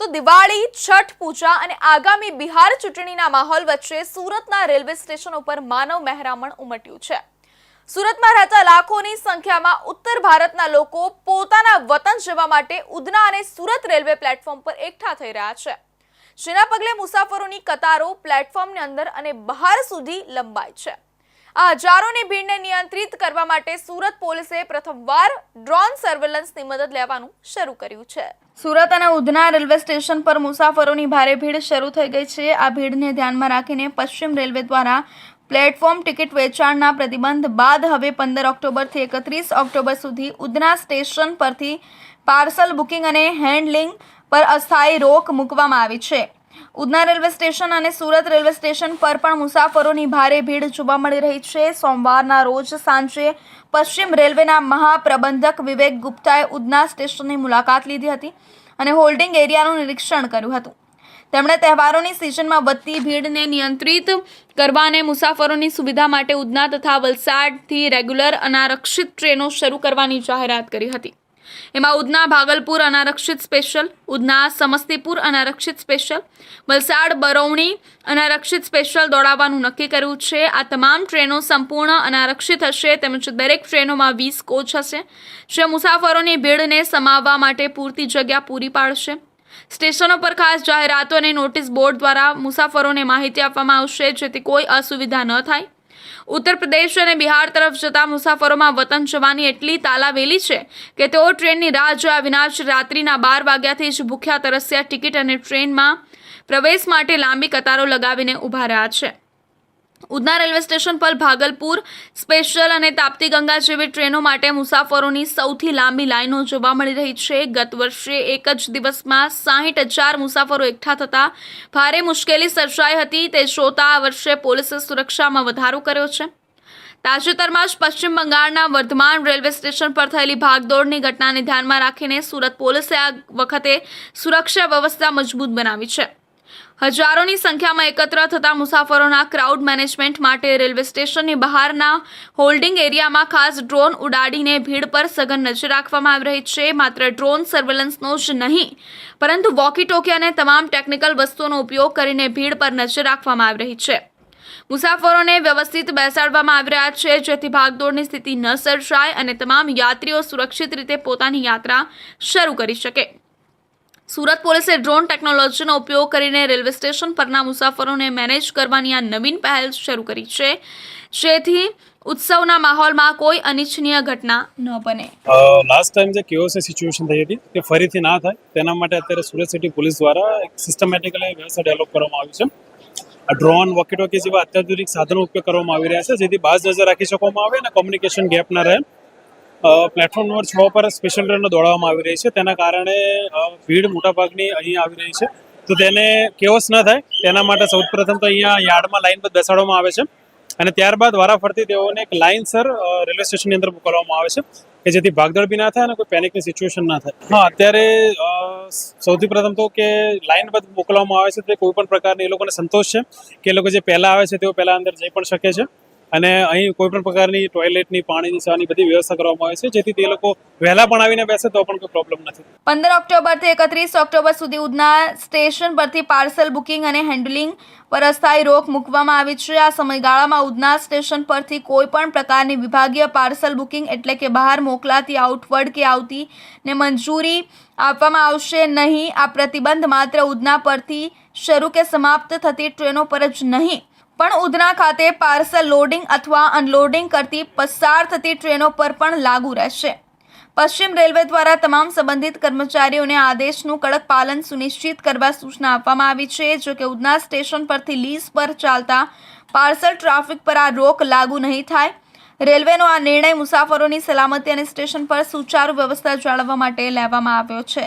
તો દિવાળી, છઠ પૂજા અને આગામી બિહાર ચૂંટણીના માહોલ વચ્ચે સુરતના રેલવે સ્ટેશન ઉપર માનવ મહેરામણ ઉમટ્યું છે. સુરતમાં રહેતા લાખોની સંખ્યામાં ઉત્તર ભારતના લોકો પોતાના વતન જવા માટે ઉધના અને સુરત રેલવે પ્લેટફોર્મ પર એકઠા થઈ રહ્યા છે. જેના પગલે મુસાફરોની કતારો પ્લેટફોર્મની અંદર અને બહાર સુધી લંબાઈ છે. આ હજારોની ભીડને નિયંત્રિત કરવા માટે સુરત પોલીસે પ્રથમવાર ડ્રોન સર્વેલન્સની મદદ લેવાનું શરૂ કર્યું છે. સુરત અને ઉધના રેલવે સ્ટેશન પર મુસાફરોની ભારે ભીડ શરૂ થઈ ગઈ છે. આ ભીડને ધ્યાનમાં રાખીને પશ્ચિમ રેલવે દ્વારા પ્લેટફોર્મ ટિકિટ વેચાણના પ્રતિબંધ બાદ હવે પંદર ઓક્ટોબરથી એકત્રીસ ઓક્ટોબર સુધી ઉધના સ્ટેશન પરથી પાર્સલ બુકિંગ અને હેન્ડલિંગ પર અસ્થાયી રોક મૂકવામાં આવી છે. ઉધના રેલવે સ્ટેશન અને સુરત રેલવે સ્ટેશન પર પણ મુસાફરોની ભારે ભીડ જોવા મળી રહી છે. સોમવારના રોજ સાંજે પશ્ચિમ રેલવેના મહાપ્રબંધક વિવેક ગુપ્તાએ ઉધના સ્ટેશનની મુલાકાત લીધી હતી અને હોલ્ડિંગ એરિયાનું નિરીક્ષણ કર્યું હતું. તેમણે તહેવારોની સિઝનમાં વધતી ભીડને નિયંત્રિત કરવા અને મુસાફરોની સુવિધા માટે ઉધના તથા વલસાડથી રેગ્યુલર અનારક્ષિત ટ્રેનો શરૂ કરવાની જાહેરાત કરી હતી. એમાં ઉધના ભાગલપુર અનારક્ષિત સ્પેશિયલ, ઉધના સમસ્તીપુર અનારક્ષિત સ્પેશિયલ, વલસાડ બરૌણી અનારક્ષિત સ્પેશિયલ દોડાવવાનું નક્કી કર્યું છે. આ તમામ ટ્રેનો સંપૂર્ણ અનારક્ષિત હશે, તેમજ દરેક ટ્રેનોમાં વીસ કોચ હશે, જે મુસાફરોની ભીડને સમાવવા માટે પૂરતી જગ્યા પૂરી પાડશે. સ્ટેશનો પર ખાસ જાહેરાતો અને નોટિસ બોર્ડ દ્વારા મુસાફરોને માહિતી આપવામાં આવશે, જેથી કોઈ અસુવિધા ન થાય. ઉત્તર પ્રદેશ અને બિહાર તરફ જતા મુસાફરોમાં વતન જવાની એટલી તાલાવેલી છે કે તેઓ ટ્રેનની રાહ જોયા વિના જ રાત્રિના બાર વાગ્યાથી જ ભૂખ્યા તરસ્યા ટિકિટ અને ટ્રેનમાં પ્રવેશ માટે લાંબી કતારો લગાવીને ઊભા રહ્યા છે. ઉધના રેલવે સ્ટેશન પર ભાગલપુર સ્પેશિયલ અને તાપ્તી ગંગા જેવી ટ્રેનો માટે મુસાફરોની સૌથી લાંબી લાઈનો જોવા મળી રહી છે. ગત વર્ષે એક જ દિવસમાં સાહીઠ હજાર મુસાફરો એકઠા થતા ભારે મુશ્કેલી સર્જાઈ હતી. તે જોતા આ વર્ષે પોલીસે સુરક્ષામાં વધારો કર્યો છે. તાજેતરમાં જ પશ્ચિમ બંગાળના વર્ધમાન રેલવે સ્ટેશન પર થયેલી ભાગદોડની ઘટનાને ધ્યાનમાં રાખીને સુરત પોલીસે આ વખતે સુરક્ષા વ્યવસ્થા મજબૂત બનાવી છે. હજારોની સંખ્યામાં એકત્ર થતા મુસાફરોના ક્રાઉડ મેનેજમેન્ટ માટે રેલવે સ્ટેશનની બહારના હોલ્ડિંગ એરિયામાં ખાસ ડ્રોન ઉડાડીને ભીડ પર સઘન નજર રાખવામાં આવી રહી છે. માત્ર ડ્રોન સર્વેલન્સનો જ નહીં, પરંતુ વોકી ટોકી અને તમામ ટેકનિકલ વસ્તુઓનો ઉપયોગ કરીને ભીડ પર નજર રાખવામાં આવી રહી છે. મુસાફરોને વ્યવસ્થિત બેસાડવામાં આવી રહ્યા છે, જેથી ભાગદોડની સ્થિતિ ન સર્જાય અને તમામ યાત્રીઓ સુરક્ષિત રીતે પોતાની યાત્રા શરૂ કરી શકે. સુરત પોલીસે ડ્રોન ટેકનોલોજીનો ઉપયોગ કરીને રેલવે સ્ટેશન પરના મુસાફરોને મેનેજ કરવાની આ નવીન પહેલ શરૂ કરી છે. જેથી ઉત્સવના માહોલમાં કોઈ અનિચ્છનીય ઘટના ન બને. લાસ્ટ ટાઈમ જે કેઓસે સિચ્યુએશન થઈ હતી તે ફરીથી ના થાય. તેના માટે અત્યારે સુરત સિટી પોલીસ દ્વારા એક સિસ્ટમેટિકલી વ્યવસ્થા ડેવલપ કરવામાં આવી છે. આ ડ્રોન વોકી ટોકી જેવા અત્યાધુનિક સાધનો ઉપયોગ કરવામાં આવી રહ્યા છે, જેથી બાજ નજર રાખી શકવામાં આવે અને કોમ્યુનિકેશન ગેપ ના રહે. પ્લેટફોર્મ નંબર છ પર સ્પેશિયલ ટ્રેનો દોડાવવામાં આવી રહી છે. તેના કારણે ભીડ મોટાભાગની અહીં આવી રહી છે. તો તેને કેવસ ન થાય. તેના માટે સૌપ્રથમ તો અહીંયા યાર્ડમાં લાઇન પર બેસાડવામાં આવે છે. અને ત્યારબાદ વારાફરતી તેઓને એક લાઇનસર રેલવે સ્ટેશનની અંદર મોકલવામાં આવે છે. કે જેથી ભાગદોડ બી ના થાય અને કોઈ પેનિકની સિચ્યુએશન ના થાય. હા, અત્યારે સૌથી પ્રથમ તો કે લાઇન બધ મોકલવામાં આવે છે. તે કોઈ પણ પ્રકારની એ લોકોને સંતોષ છે કે એ લોકો જે પહેલાં આવે છે તેઓ પહેલાં અંદર જઈ પણ શકે છે. અને અહીં કોઈ પણ પ્રકારની ટોયલેટની પાણીની સેવાની બધી વ્યવસ્થા કરવામાં આવે છે. જેથી તે લોકો વહેલા પણ આવીને બેસે તો પણ કોઈ પ્રોબ્લેમ નથી. પંદર ઓક્ટોબરથી એકત્રીસ ઓક્ટોબર સુધી ઉધના સ્ટેશન પરથી પાર્સલ બુકિંગ અને હેન્ડલિંગ પર અસ્થાયી રોક મૂકવામાં આવી છે. આ સમયગાળામાં ઉધના સ્ટેશન પરથી કોઈ પણ પ્રકારની વિભાગીય પાર્સલ બુકિંગ એટલે કે બહાર મોકલાતી આઉટવર્ડ કે આવતી ને મંજૂરી આપવામાં આવશે નહીં. આ પ્રતિબંધ માત્ર ઉધના પરથી શરૂ કે સમાપ્ત થતી ટ્રેનો પર જ નહીં. પણ ઉધના ખાતે પાર્સલ લોડિંગ અથવા અનલોડિંગ કરતી પસાર થતી ટ્રેનો પર પણ લાગુ રહેશે. પશ્ચિમ રેલવે દ્વારા તમામ સંબંધિત કર્મચારીઓને આદેશનું કડક પાલન સુનિશ્ચિત કરવા સૂચના આપવામાં આવી છે, જો કે ઉધના સ્ટેશન પરથી લીઝ પર ચાલતા પાર્સલ ટ્રાફિક પર આ રોક લાગુ નહીં થાય. રેલવેનો આ નિર્ણય મુસાફરોની સલામતી અને સ્ટેશન પર સુચારુ વ્યવસ્થા જાળવવા માટે લેવામાં આવ્યો છે.